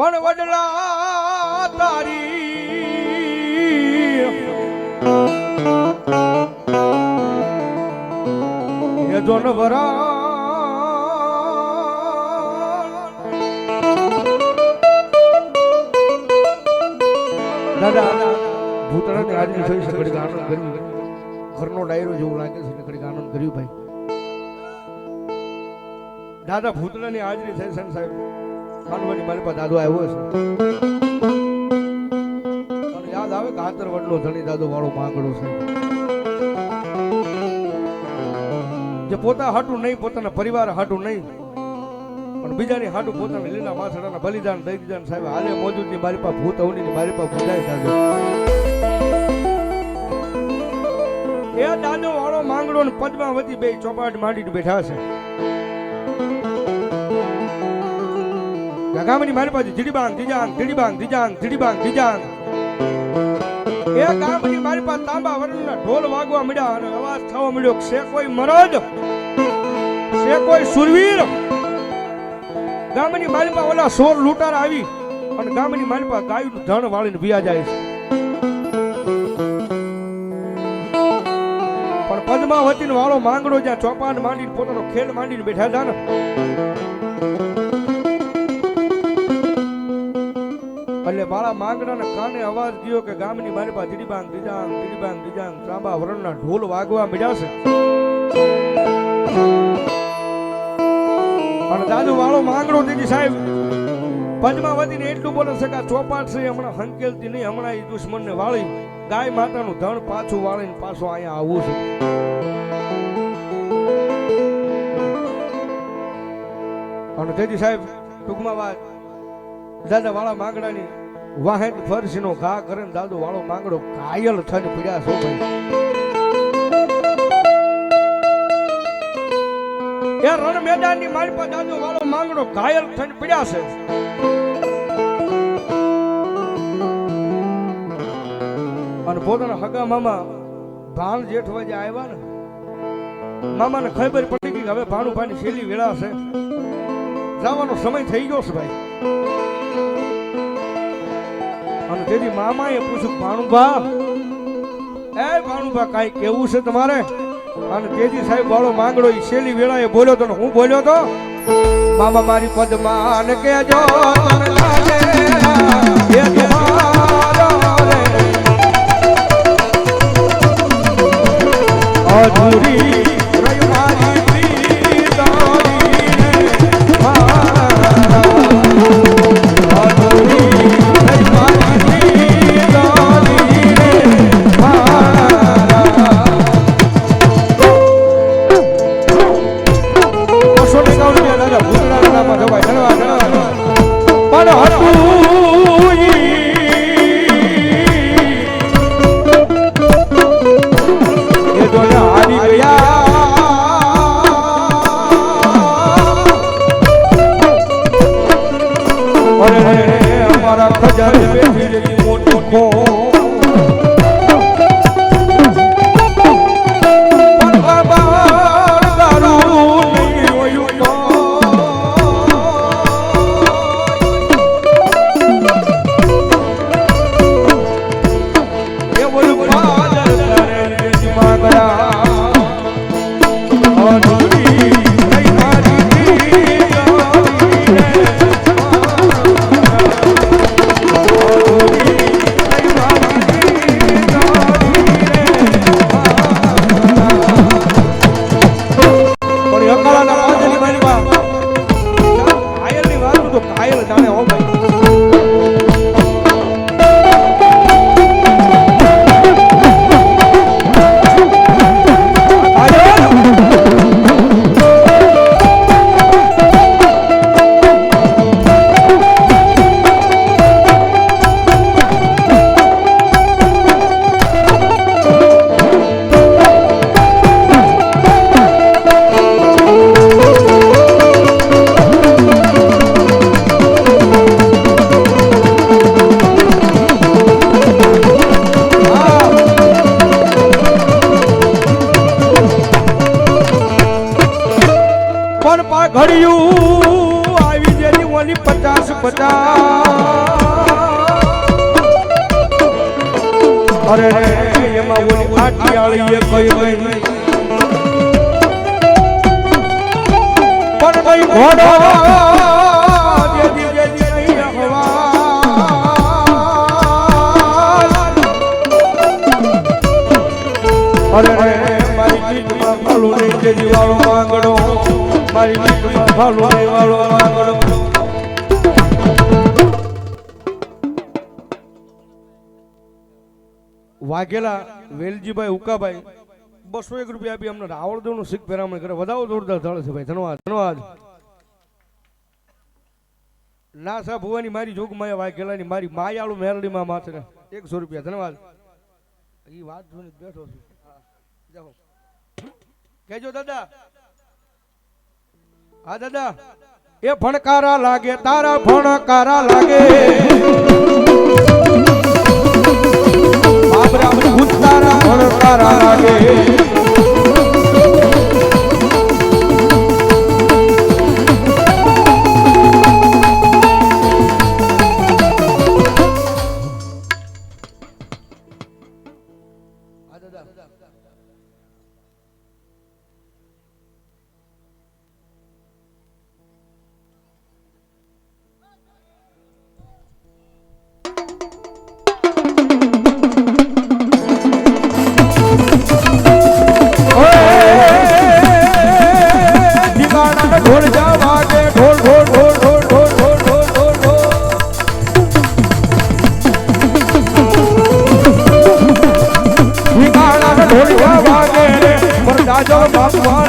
પણ વડલા તારી. એ જોન વરા દાદા ભૂતળાની આજની થઈ છે ઘરનો ડાયરો જેવું લાગે છે ઘડીક આનંદ કર્યું ભાઈ. દાદા, ભૂતળાની હાજરી થઈ છે સાહેબ? માનવાની મારી પાસે દાદો આવ્યો છે. અને યાદ આવે કે આતર વડલો ધણી દાદો વાળો માંગડો છે? જે પોતા હાટું નહીં, પોતાના પરિવાર હાટું નહીં, પણ બીજાની હાટું પોતાના લીલા માથડાના બલિદાન દઈ દીધા સાહેબ, હાલે મોજૂદની મારી પાસે ભૂત અવની મારી પાસે ભૂતાય દાદો. એ દાદો વાળો માંગડો ને પદ્માવતી બે ચોપાટ માંડી બેઠા છે. ગામની મારી બાજુ ધીડીબાંગ ધીજાંગ ધીડીબાંગ ધીજાંગ ધીડીબાંગ ધીજાંગ એ ગામની મારી પાસે તાંબા વરણના ઢોલ વાગવા મળ્યા અને અવાજ થવા મળ્યો છે કોઈ મરદ છે કોઈ સુરવીર. ગામની મારી પાસે ઓલા સોર લૂંટાર આવી અને ગામની મારી પાસે ગાયનું ધણ વાળીને વિયા જાય છે. પણ પદ્માવતીનો વાળો માંગડો જ્યાં ચોપાન માંડીને પોતાનો ખેલ માંડીને બેઠા હતા ને એટલે મારા માંગડાને કાને અવાજ ગયો કે ગામની મારી પાસે ધીડીબાંગ ધીજાંગ ધીડીબાંગ ધીજાંગ ત્રાંબા વરણના ઢોલ વાગવા મળ્યા છે. અને દાદુ વાળો માંગડો દીદી સાહેબ. પદ્માવતીને એટલું બોલે છે કે ચોપાટ છે, હમણાં હંકેલતી નહીં, હમણાં એ દુશ્મનને વાળી ગાય માતાનું ધણ પાછું વાળીને પાછું અહીંયા આવવું છે. અને તેથી સાહેબ, ટૂંકમાં વાત, દાદા વાળા માંગડાની વાહેત ફરશીનો ઘા કરે ને દાદુ વાળો માંગડો કાયલ થઈને પીડ્યા છો ભાઈ. એ રણ મેદાનની મારી પાસે દાદુ વાળો માંગડો ઘાયલ થઈને પીડ્યા છે. અને પોતાના હગા મામા ભાણ જેઠવા જે આવ્યા ને, મામાને ખબર પડી ગઈ હવે હવે ભાણુભાઈની છેલ્લી વેળા છે. જવાનો સમય થઈ ગયો છે ભાઈ. અને તેથી મામાએ પૂછ્યું, ભાણુભા, એ ભાણુભા, કાંઈ કેવું છે તમારે? અને તેજી સાહેબ વાળો માંગડો ઈ છેલ્લી વેળાએ બોલ્યો તો હું બોલ્યો તો મામા મારી પદમાં કેજો તને લાગે એ તમારો અધૂરી કાયલની વાત તો કાયલ જાણે હો ભાઈ પણ પાઘડિયું આવી જેની ઓલી પચાસ પચાસ. અરે એમાં ઓલી આટિયાળીએ કઈ કઈ પણ ભાઈ ઘોડો અરે મારી જીતમાં ભલું નહીં કે જીવાળો માંગણો વાઘેલા વેલજીભાઈ ઉકાભાઈ બસો એક રૂપિયા આપી અમને રાવળદેવનું શીખ પેરામણ કરે. વધારો જોરદાર ધળ છે ભાઈ. ધન્યવાદ ધન્યવાદ ના સાહેબ, ભુવાની મારી જોગ માયા વાઘેલાની, મારી માયાળુ મેરડીમાં માત્ર એકસો રૂપિયા. ધન્યવાદ એ વાત જોઈને બેઠો છું. જાઓ. કેજો દાદા. એ ફણકારા લાગે તારા ફણકારા લાગે. તારા ભણકારા લાગે. દાદા. 와, 와.